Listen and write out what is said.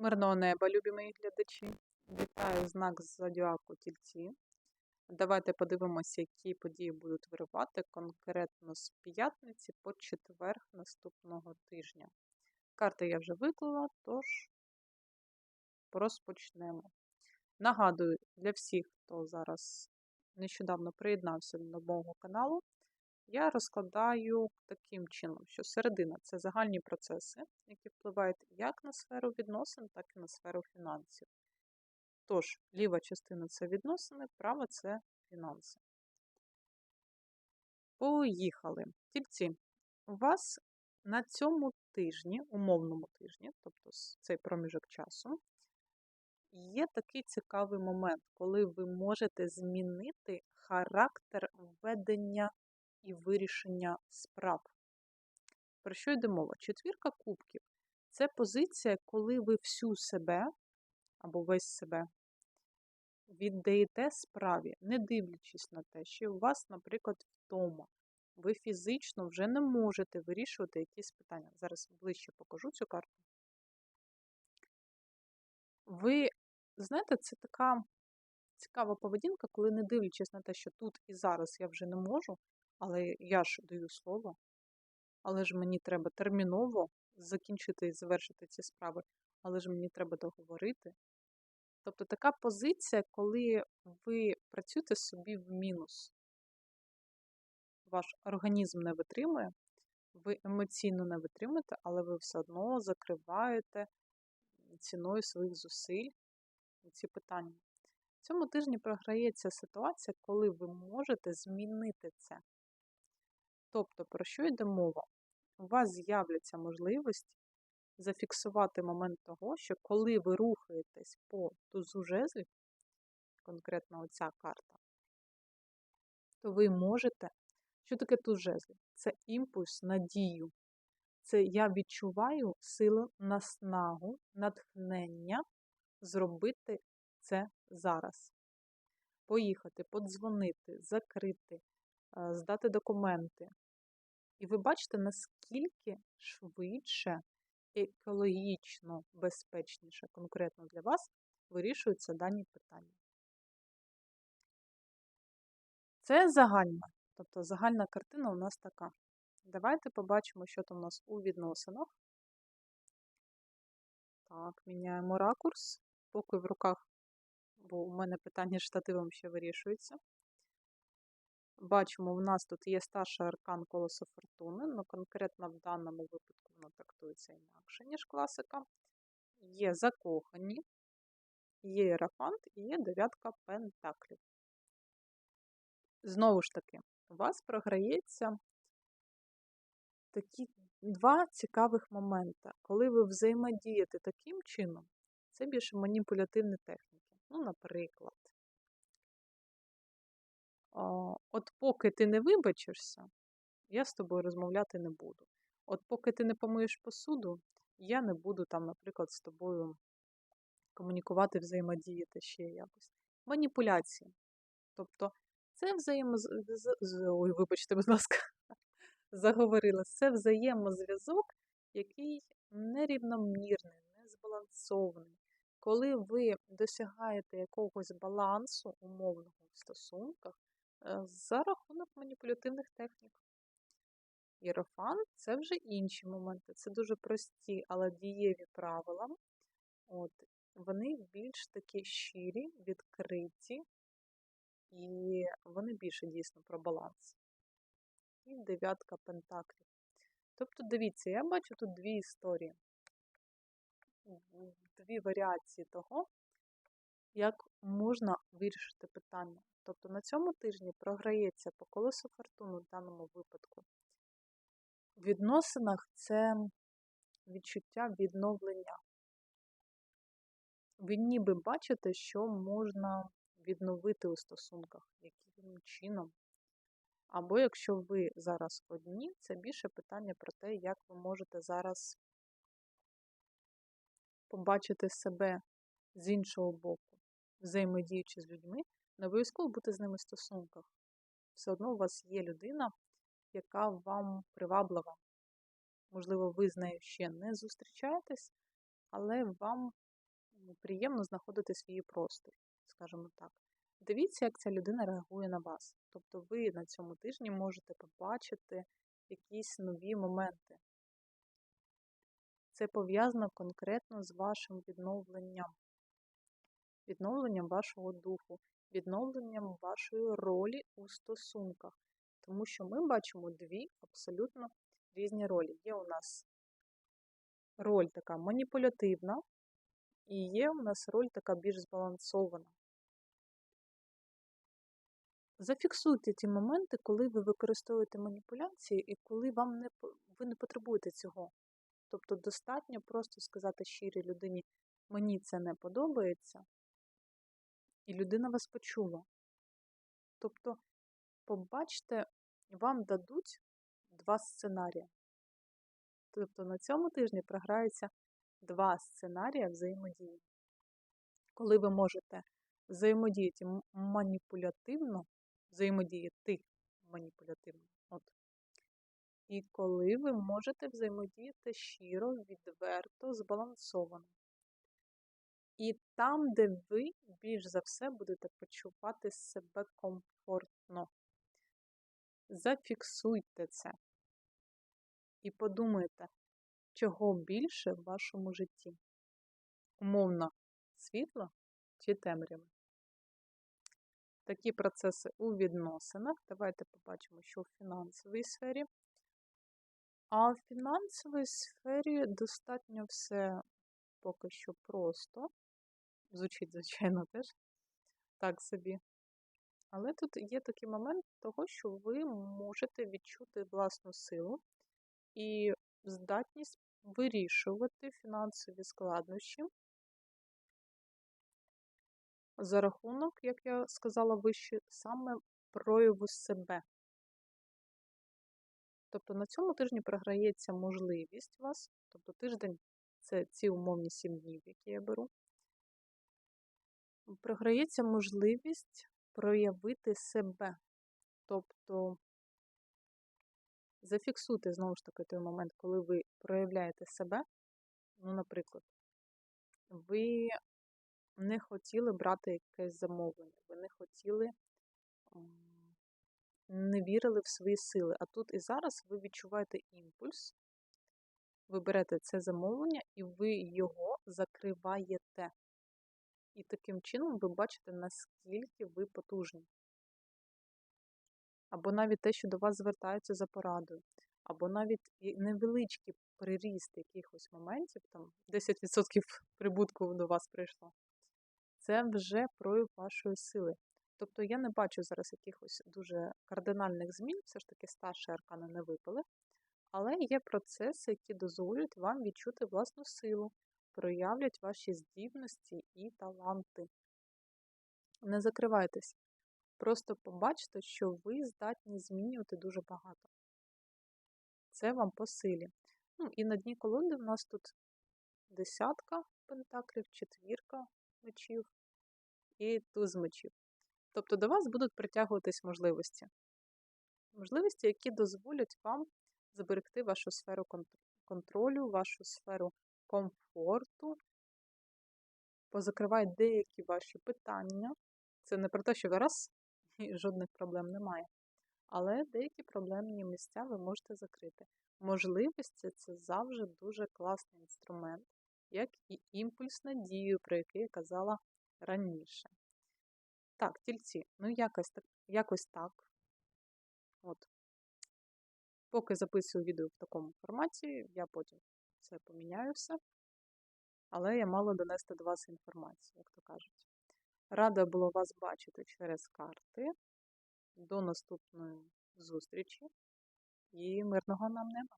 Мирного неба, любі мої глядачі. Вітаю знак зодіаку тільці. Давайте подивимося, які події будуть виривати конкретно з п'ятниці по четвер наступного тижня. Карти я вже виклала, тож розпочнемо. Нагадую, для всіх, хто зараз нещодавно приєднався до мого каналу, я розкладаю таким чином, що середина це загальні процеси, які впливають як на сферу відносин, так і на сферу фінансів. Тож, ліва частина це відносини, права це фінанси. Поїхали. Тільці, у вас на цьому тижні, умовному тижні, тобто цей проміжок часу, є такий цікавий момент, коли ви можете змінити характер ведення і вирішення справ. Про що йде мова? Четвірка кубків це позиція, коли ви всю себе або весь себе віддаєте справі, не дивлячись на те, що у вас, наприклад, втома. Ви фізично вже не можете вирішувати якісь питання. Зараз ближче покажу цю карту. Ви знаєте, це така цікава поведінка, коли не дивлячись на те, що тут і зараз я вже не можу, але я ж даю слово, але ж мені треба терміново закінчити і завершити ці справи, але ж мені треба договорити. Тобто така позиція, коли ви працюєте собі в мінус. Ваш організм не витримує, ви емоційно не витримуєте, але ви все одно закриваєте ціною своїх зусиль ці питання. В цьому тижні програється ситуація, коли ви можете змінити це. Тобто, про що йде мова? У вас з'являться можливості зафіксувати момент того, що коли ви рухаєтесь по тузу жезлів, конкретно оця карта, то ви можете. Що таке туз жезлів? Це імпульс надію. Це я відчуваю силу наснагу, натхнення зробити це зараз. Поїхати, подзвонити, закрити, е, здати документи. І ви бачите, наскільки швидше, екологічно безпечніше, конкретно для вас, вирішуються дані питання. Це загальна, тобто загальна картина у нас така. Давайте побачимо, що там у нас у відносинах. Так, міняємо ракурс, поки в руках бо у мене питання штативом ще вирішується. Бачимо, у нас тут є старший аркан колесо фортуни, але конкретно в даному випадку воно трактується інакше, ніж класика. Є закохані, є ерафант і є дев'ятка пентаклів. Знову ж таки, у вас програється такі два цікавих моменти. Коли ви взаємодієте таким чином, це більше маніпулятивні техніки. Ну, наприклад, от поки ти не вибачишся, я з тобою розмовляти не буду. От поки ти не помиєш посуду, я не буду там, наприклад, з тобою комунікувати, взаємодіяти ще якось. Маніпуляції. Тобто, це взаємоз... Ой, вибачте, будь ласка, заговорила. Це взаємозв'язок, який нерівномірний, незбалансований коли ви досягаєте якогось балансу умовного в стосунках за рахунок маніпулятивних технік. Єрофан це вже інші моменти. Це дуже прості, але дієві правила. От, Вони більш такі щирі, відкриті, і вони більше дійсно про баланс. І дев'ятка пентаклів. Тобто, дивіться, я бачу тут дві історії дві варіації того, як можна вирішити питання. Тобто на цьому тижні програється по колесу фортуни в даному випадку. В відносинах це відчуття відновлення. Ви ніби бачите, що можна відновити у стосунках, яким чином. Або якщо ви зараз одні, це більше питання про те, як ви можете зараз побачити себе з іншого боку, взаємодіючи з людьми, не обов'язково бути з ними в стосунках. Все одно у вас є людина, яка вам приваблива. Можливо, ви з нею ще не зустрічаєтесь, але вам приємно знаходити свій простір, скажімо так. Дивіться, як ця людина реагує на вас. Тобто ви на цьому тижні можете побачити якісь нові моменти. Це пов'язано конкретно з вашим відновленням, відновленням вашого духу, відновленням вашої ролі у стосунках. Тому що ми бачимо дві абсолютно різні ролі. Є у нас роль така маніпулятивна, і є у нас роль така більш збалансована. Зафіксуйте ті моменти, коли ви використовуєте маніпуляції і коли вам не ви не потребуєте цього. Тобто достатньо просто сказати щирій людині, мені це не подобається, і людина вас почула. Тобто, побачте, вам дадуть два сценарії. Тобто на цьому тижні програються два сценарії взаємодії. Коли ви можете взаємодіяти маніпулятивно, взаємодіяти маніпулятивно. От. І коли ви можете взаємодіяти щиро, відверто, збалансовано. І там, де ви більш за все будете почувати себе комфортно. Зафіксуйте це. І подумайте, чого більше в вашому житті. Умовно, світло чи темрява. Такі процеси у відносинах. Давайте побачимо, що в фінансовій сфері. А в фінансовій сфері достатньо все поки що просто. Звучить, звичайно, теж так собі. Але тут є такий момент того, що ви можете відчути власну силу і здатність вирішувати фінансові складнощі за рахунок, як я сказала вище, саме прояву себе. Тобто на цьому тижні програється можливість вас, тобто тиждень це ці умовні 7 днів, які я беру. Програється можливість проявити себе. Тобто зафіксуйте знову ж таки той момент, коли ви проявляєте себе. Ну, наприклад, ви не хотіли брати якесь замовлення, ви не хотіли, не вірили в свої сили. А тут і зараз ви відчуваєте імпульс, ви берете це замовлення і ви його закриваєте. І таким чином ви бачите, наскільки ви потужні. Або навіть те, що до вас звертаються за порадою, або навіть невеличкий приріст якихось моментів, там 10% прибутку до вас прийшло це вже прояв вашої сили. Тобто я не бачу зараз якихось дуже кардинальних змін, все ж таки старші аркани не випали, але є процеси, які дозволять вам відчути власну силу, проявлять ваші здібності і таланти. Не закривайтесь. Просто побачте, що ви здатні змінювати дуже багато. Це вам по силі. Ну, і на дні колоди в нас тут десятка пентаклів, четвірка мечів, і туз мечів. Тобто до вас будуть притягуватись можливості. Можливості, які дозволять вам зберегти вашу сферу контролю, вашу сферу комфорту, позакривають деякі ваші питання. Це не про те, що ви раз і жодних проблем немає. Але деякі проблемні місця ви можете закрити. Можливості це завжди дуже класний інструмент, як і імпульс надію, про який я казала раніше. Так, тільці, ну якось так. Якось так. От. Поки записую відео в такому форматі, я потім це поміняю все. Але я мала донести до вас інформацію, як то кажуть. Рада було вас бачити через карти. До наступної зустрічі і мирного нам неба!